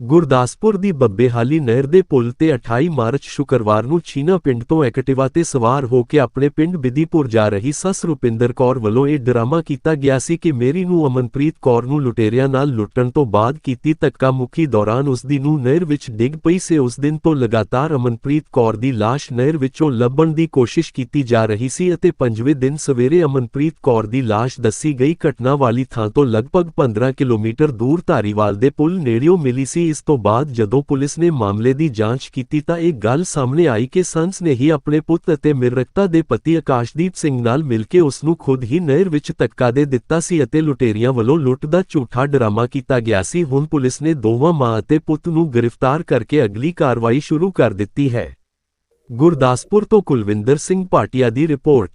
ਗੁਰਦਾਸਪੁਰ ਦੀ ਬੱਬੇਹਾਲੀ ਨਹਿਰ ਦੇ ਪੁਲ ਤੇ 28 ਮਾਰਚ ਸ਼ੁੱਕਰਵਾਰ ਨੂੰ ਚੀਨਾ ਪਿੰਡ ਤੋਂ ਐਕਟਿਵਾ ਤੇ ਸਵਾਰ ਹੋ ਕੇ ਆਪਣੇ ਪਿੰਡ ਬਿਧੀਪੁਰ ਜਾ ਰਹੀ ਸੱਸ ਰੁਪਿੰਦਰ ਕੌਰ ਵੱਲੋਂ ਇਹ ਡਰਾਮਾ ਕੀਤਾ ਗਿਆ ਸੀ ਕਿ ਮੇਰੀ ਨੂੰ ਅਮਨਪ੍ਰੀਤ ਕੌਰ ਨੂੰ ਲੁਟੇਰਿਆਂ ਨਾਲ ਲੁੱਟਣ ਤੋਂ ਬਾਅਦ ਕੀਤੀ ਧੱਕਾ ਮੁੱਕੀ ਦੌਰਾਨ ਉਸ ਦੀ ਨੂੰ ਨਹਿਰ ਵਿੱਚ ਡਿੱਗ ਪਈ ਸੀ। ਉਸ ਦਿਨ ਤੋਂ ਲਗਾਤਾਰ ਅਮਨਪ੍ਰੀਤ ਕੌਰ ਦੀ ਲਾਸ਼ ਨਹਿਰ ਵਿੱਚੋਂ ਲੱਭਣ ਦੀ ਕੋਸ਼ਿਸ਼ ਕੀਤੀ ਜਾ ਰਹੀ ਸੀ ਅਤੇ ਪੰਜਵੇਂ ਦਿਨ ਸਵੇਰੇ ਅਮਨਪ੍ਰੀਤ ਕੌਰ ਦੀ ਲਾਸ਼ ਦੱਸੀ ਗਈ ਘਟਨਾ ਵਾਲੀ ਥਾਂ ਤੋਂ ਲਗਭਗ 15 ਕਿਲੋਮੀਟਰ ਦੂਰ ਧਾਰੀਵਾਲ ਦੇ ਪੁਲ ਨੇੜਿਓਂ ਮਿਲੀ ਸੀ। ਇਸ ਤੋਂ ਬਾਅਦ ਜਦੋਂ ਪੁਲਿਸ ਨੇ ਮਾਮਲੇ ਦੀ ਜਾਂਚ ਕੀਤੀ ਤਾਂ ਇਹ ਗੱਲ ਸਾਹਮਣੇ ਆਈ ਕਿ ਸੰਸ ਨੇ ਹੀ ਆਪਣੇ ਪੁੱਤ ਅਤੇ ਮਿਰਕਤਾ ਦੇ ਪਤੀ ਆਕਾਸ਼ਦੀਪ ਸਿੰਘ ਨਾਲ ਮਿਲ ਕੇ ਉਸ ਨੂੰ ਖੁਦ ਹੀ ਨਹਿਰ ਵਿੱਚ ਧੱਕਾ ਦੇ ਦਿੱਤਾ ਸੀ ਅਤੇ ਲੁਟੇਰੀਆਂ ਵੱਲੋਂ ਲੁੱਟ ਦਾ ਝੂਠਾ ਡਰਾਮਾ ਕੀਤਾ ਗਿਆ ਸੀ। ਹੁਣ ਪੁਲਿਸ ਨੇ ਦੋਵਾਂ ਮਾਂ ਅਤੇ ਪੁੱਤ ਨੂੰ ਗ੍ਰਿਫਤਾਰ ਕਰਕੇ ਅਗਲੀ ਕਾਰਵਾਈ ਸ਼ੁਰੂ ਕਰ ਦਿੱਤੀ ਹੈ। ਗੁਰਦਾਸਪੁਰ ਤੋਂ ਕੁਲਵਿੰਦਰ ਸਿੰਘ ਭਾਟੀਆ ਦੀ ਰਿਪੋਰਟ।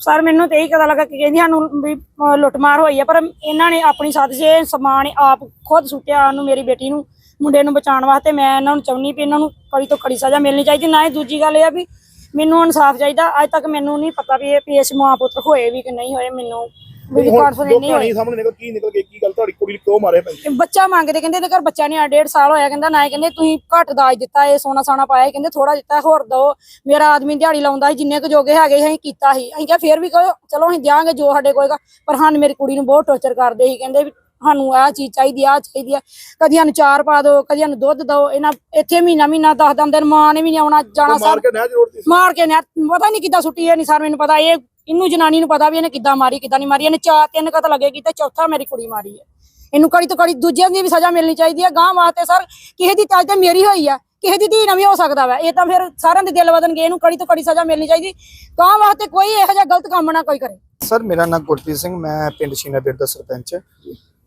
ਸਰ, ਮੈਨੂੰ ਤੇ ਇਹੀ ਪਤਾ ਲੱਗਾ ਕਿ ਕਹਿੰਦੀ ਸਾਨੂੰ ਵੀ ਲੁੱਟਮਾਰ ਹੋਈ ਆ, ਪਰ ਇਹਨਾਂ ਨੇ ਆਪਣੀ ਸਾਥ 'ਚ ਸਮਾਨ ਆਪ ਖੁਦ ਸੁੱਟਿਆ, ਉਹਨੂੰ ਮੇਰੀ ਬੇਟੀ ਨੂੰ। ਮੁੰਡੇ ਨੂੰ ਬਚਾਉਣ ਵਾਸਤੇ ਮੈਂ ਇਹਨਾਂ ਨੂੰ ਚਾਹੁੰਦੀ ਵੀ ਇਹਨਾਂ ਨੂੰ ਕੜੀ ਤੋਂ ਕੜੀ ਸਜ਼ਾ ਮਿਲਣੀ ਚਾਹੀਦੀ ਨਾ ਹੀ ਦੂਜੀ ਗੱਲ ਇਹ ਆ ਵੀ ਮੈਨੂੰ ਇਨਸਾਫ ਚਾਹੀਦਾ ਅੱਜ ਤੱਕ ਮੈਨੂੰ ਨਹੀਂ ਪਤਾ ਵੀ ਇਹ ਇਸ ਮਾਂ ਪੁੱਤ ਹੋਏ ਵੀ ਕਿ ਨਹੀਂ ਹੋਏ ਮੈਨੂੰ ਵੀ ਜੋ ਨਹੀਂ ਹੋਈ ਸਾਹਮਣੇ ਨਿਕਲ ਕੀ ਨਿਕਲ ਗਈ ਕੀ ਗੱਲ ਤੁਹਾਡੀ ਕੁੜੀ ਕਿਉਂ ਮਾਰੇ ਪੈਂਦੇ ਬੱਚਾ ਮੰਗਦੇ ਕਹਿੰਦੇ ਇਹਦੇ ਘਰ ਬੱਚਾ ਨਹੀਂ ਆ ਡੇਢ ਸਾਲ ਹੋਇਆ ਕਹਿੰਦਾ ਨਾ ਇਹ ਕਹਿੰਦੇ ਤੁਸੀਂ ਘੱਟ ਦਾਜ ਦਿੱਤਾ ਇਹ ਸੋਨਾ ਸਾਨਾ ਪਾਇਆ ਕਹਿੰਦੇ ਥੋੜਾ ਦਿੱਤਾ ਹੋਰ ਦੋ ਮੇਰਾ ਆਦਮੀ ਦਿਹਾੜੀ ਲਾਉਂਦਾ ਸੀ ਜਿੰਨੇ ਕੁ ਜੋਗੇ ਹੈਗੇ ਸੀ ਅਸੀਂ ਕੀਤਾ ਸੀ। ਅਸੀਂ ਕਿਹਾ ਫੇਰ ਵੀ ਕਹੋ ਚਲੋ ਅਸੀਂ ਦਿਆਂਗੇ ਜੋ ਸਾਡੇ ਕੋਲ ਹੈਗਾ ਪਰ ਹਨ ਮੇਰੀ ਕੁੜੀ ਨੂੰ ਬਹੁਤ ਟੌਰਚਰ ਕਰਦੇ ਸੀ ਕਹਿੰਦੇ ਵੀ ਸਾਨੂੰ ਆਹ ਚੀਜ਼ ਚਾਹੀਦੀ ਆ ਚਾਹੀਦੀ ਆ। ਕਦੀ ਸਾਨੂੰ ਚਾਰ ਪਾ ਦਿਓ ਕਦੀ ਸਾਨੂੰ ਦੁੱਧ ਦਿਓ ਇਹਨਾਂ ਇੱਥੇ ਮਹੀਨਾ ਮਹੀਨਾ ਦਸ ਦਸ ਦਿਨ ਮਾਂ ਨੇ ਵੀ ਨਹੀਂ ਆਉਣਾ ਜਾਣਾ ਮਾਰ ਸਰ ਮਾਰ ਕੇ ਨੇ ਪਤਾ ਨਹੀਂ ਕਿੱਦਾਂ ਸੁੱਟੀ ਇਹ ਨਹੀਂ ਸਰ ਮੈਨੂੰ ਪਤਾ ਇਹ ਇਹਨੂੰ ਜਨਾਨੀ ਨੂੰ ਪਤਾ ਵੀ ਇਹਨੇ ਕਿੱਦਾਂ ਮਾਰੀ ਕਿੱਦਾਂ ਨਹੀਂ ਮਾਰੀ ਇਹਨੇ ਚਾਰ ਤਿੰਨ ਕਤ ਲੱਗੇਗੀ ਤੇ ਚੌਥਾ ਮੇਰੀ ਕੁੜੀ ਮਾਰੀ ਹੈ। ਇਹਨੂੰ ਕੜੀ ਤੋਂ ਕੜੀ ਦੂਜਿਆਂ ਦੀ ਵੀ ਸਜ਼ਾ ਮਿਲਣੀ ਚਾਹੀਦੀ ਹੈ ਗਾਂ ਵਾਸਤੇ ਸਰ ਕਿਸੇ ਦੀ ਤਾਜ ਤੇ ਮੇਰੀ ਹੋਈ ਆ ਕਿਸੇ ਦੀ ਧੀ ਨਾ ਵੀ ਹੋ ਸਕਦਾ ਵਾ ਇਹ ਤਾਂ ਫਿਰ ਸਾਰਿਆਂ ਦੇ ਦਿਲ ਬਦਲਣਗੇ ਇਹਨੂੰ ਕੜੀ ਤੋਂ ਕੜੀ ਸਜ਼ਾ ਮਿਲਣੀ ਚਾਹੀਦੀ ਗਾਂ ਵਾਸਤੇ ਕੋਈ ਇਹੋ ਜਿਹਾ ਗਲਤ ਕੰਮ ਨਾ ਕੋਈ ਕਰੇ। ਸਰ ਮੇਰਾ ਨਾਮ ਗੁਰਪ੍ਰੀਤ ਸਿੰਘ ਮੈਂ ਪਿੰਡ ਸ਼ੀਨਾ ਪਿੰਡ ਦਾ ਸਰਪੰਚ।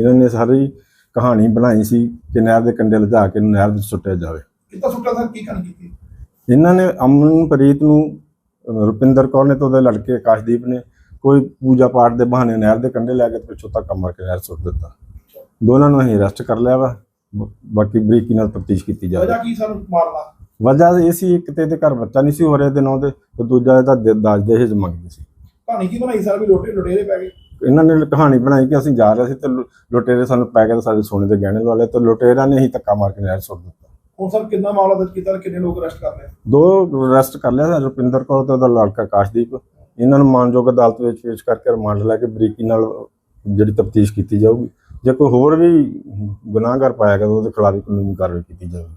ਇਹਨਾਂ ਨੇ ਸਾਰੀ ਕਹਾਣੀ ਬਣਾਈ ਸੀ ਕਿ ਨਹਿਰ ਦੇ ਕੰਢੇ ਲਿਜਾ ਕੇ ਇਹਨੂੰ ਨਹਿਰ ਵਿੱਚ ਸੁੱਟਿਆ ਜਾਵੇ। ਕਿੱਦਾਂ ਸੁੱਟਾ ਸਰ? ਕੀ ਕਰਨ ਕੀਤੀ? ਇਹਨਾਂ ਨੇ ਅਮਨਪ੍ਰੀਤ ਨੂੰ ਰੁਪਿੰਦਰ ਕੌਰ ਨੇ ਤੇ ਉਹਦੇ ਲੜਕੇ ਆਕਾਸ਼ਦੀਪ ਨੇ ਕੋਈ ਪੂਜਾ ਪਾਠ ਦੇ ਬਹਾਨੇ ਨਹਿਰ ਦੇ ਕੰਢੇ ਲੈ ਕੇ ਪਿੱਛੋਂ ਤੱਕ ਮਾਰ ਕੇ ਨਹਿਰ ਸੁੱਟ ਦਿੱਤਾ। ਦੋਨਾਂ ਨੂੰ ਅਸੀਂ ਅਰੈਸਟ ਕਰ ਲਿਆ ਵਾ। ਬਾਕੀ ਬਰੀਕੀ ਨਾਲ ਤਫਤੀਸ਼ ਕੀਤੀ ਜਾਵੇ। ਵਜ੍ਹਾ ਕੀ ਸਾਨੂੰ ਮਾਰਦਾ ਵਜ੍ਹਾ ਇਹ ਸੀ ਇੱਕ ਤੇ ਇਹਦੇ ਘਰ ਬੱਚਾ ਨਹੀਂ ਸੀ ਹੋ ਰਿਹਾ ਦੇ ਨਾਂ ਦੇ ਤੇ ਦੂਜਾ ਇਹਦਾ ਦ- ਦਾਜ ਦਹੇਜ ਮੰਗਦੇ ਸੀ। ਕਹਾਣੀ ਕੀ ਬਣਾਈ ਸਰ? ਵੀ ਲੋਟੇ ਲੁਟੇਰੇ ਪੈ ਗਏ। ਇਹਨਾਂ ਨੇ ਕਹਾਣੀ ਬਣਾਈ ਕਿ ਅਸੀਂ ਜਾ ਰਹੇ ਸੀ ਤੇ ਲੁ- ਲੁਟੇਰੇ ਸਾਨੂੰ ਪੈ ਤੇ ਸਾਡੇ ਸੋਨੇ ਦੇ ਗਹਿਣੇ ਲਵਾ ਲਏ ਤੇ ਲੁਟੇਰਾਂ ਨੇ ਹੀ ਧੱਕਾ ਮਾਰ ਕੇ ਨਹਿਰ ਸੁੱਟ ਦਿੱਤਾ। ਹੁਣ ਸਰ ਕਿੰਨਾ ਮਾਮਲਾ ਦਰਜ ਕੀਤਾ ਤੇ ਕਿੰਨੇ ਲੋਕ ਅਰੈਸਟ ਕਰ ਲਏ? ਦੋ ਅਰੈਸਟ ਕਰ ਲਿਆ ਰੁਪਿੰਦਰ ਕੌਰ ਤੇ ਉਹਦਾ ਲੜਕਾ ਆਕਾਸ਼ਦੀਪ। ਇਹਨਾਂ ਨੂੰ ਮਾਨਯੋਗ ਅਦਾਲਤ ਵਿੱਚ ਪੇਸ਼ ਕਰਕੇ ਰਿਮਾਂਡ ਲੈ ਕੇ ਬਰੀਕੀ ਨਾਲ ਜਿਹੜੀ ਤਫਤੀਸ਼ ਕੀਤੀ ਜਾਊਗੀ। ਜੇ ਕੋਈ ਹੋਰ ਵੀ ਗੁਨਾਹਗਰ ਪਾਇਆ ਗਿਆ ਤਾਂ ਉਹਦੇ ਖਿਲਾਫ ਵੀ ਕਾਨੂੰਨੀ ਕਾਰਵਾਈ ਕੀਤੀ ਜਾਊਗੀ।